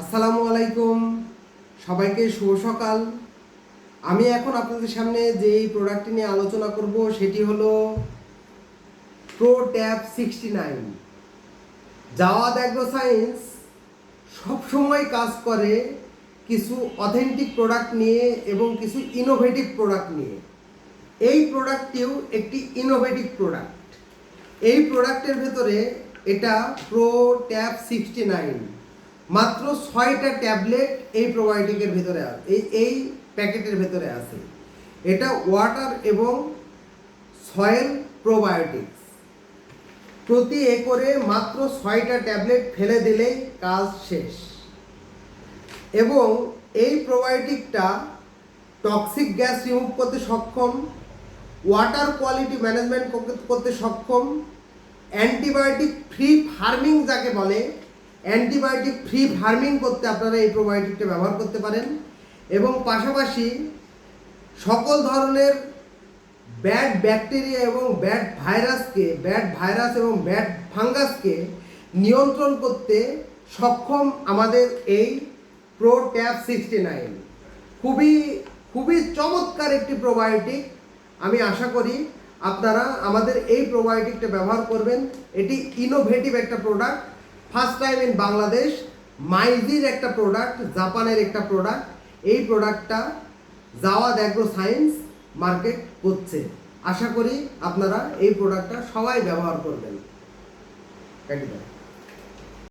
আসসালামু আলাইকুম। সবাইকে শুভ সকাল। আমি এখন আপনাদের সামনে যেই প্রোডাক্টটি নিয়ে আলোচনা করব, সেটি হলো pro tab sixty nine Jawad agro science সবসময় কাজ করে কিছু অথেন্টিক প্রোডাক্ট নিয়ে এবং কিছু ইনোভেটিভ প্রোডাক্ট নিয়ে। এই প্রোডাক্টটিও একটি ইনোভেটিভ প্রোডাক্ট এই প্রোডাক্টের ভেতরে এটা প্রো ট্যাব সিক্সটি নাইন মাত্র ছয়টা ট্যাবলেট এই প্রোবায়োটিকের ভেতরে আছে এই প্যাকেটের ভেতরে আছে। এটা ওয়াটার এবং সয়েল প্রোবায়োটিক্স প্রতি একরে মাত্র ছয়টা ট্যাবলেট ফেলে দিলেই কাজ শেষ। এবং এই প্রোবায়োটিকটা টক্সিক গ্যাস রিমুভ করতে সক্ষম ওয়াটার কোয়ালিটি ম্যানেজমেন্ট করতে সক্ষম অ্যান্টিবায়োটিক ফ্রি ফার্মিং যাকে বলে অ্যান্টিবায়োটিক ফ্রি ফার্মিং করতে আপনারা এই প্রোবায়োটিকটা ব্যবহার করতে পারেন। এবং পাশাপাশি সকল ধরনের ব্যাড ব্যাকটেরিয়া এবং ব্যাড ভাইরাসকে, ব্যাড ভাইরাস এবং ব্যাড ফাঙ্গাসকে নিয়ন্ত্রণ করতে সক্ষম আমাদের এই প্রো ট্যাব সিক্সটি নাইন। খুবই খুবই চমৎকার একটি প্রোবায়োটিক। আমি আশা করি আপনারা আমাদের এই প্রোবায়োটিকটা ব্যবহার করবেন। এটি ইনোভেটিভ একটা product first time in Bangladesh মাইজির একটা প্রোডাক্ট জাপানের একটা প্রোডাক্ট এই প্রোডাক্টটা জাওয়াদ অ্যাগ্রো সায়েন্স মার্কেট করছে। আশা করি আপনারা এই প্রোডাক্টটা সবাই ব্যবহার করবেন।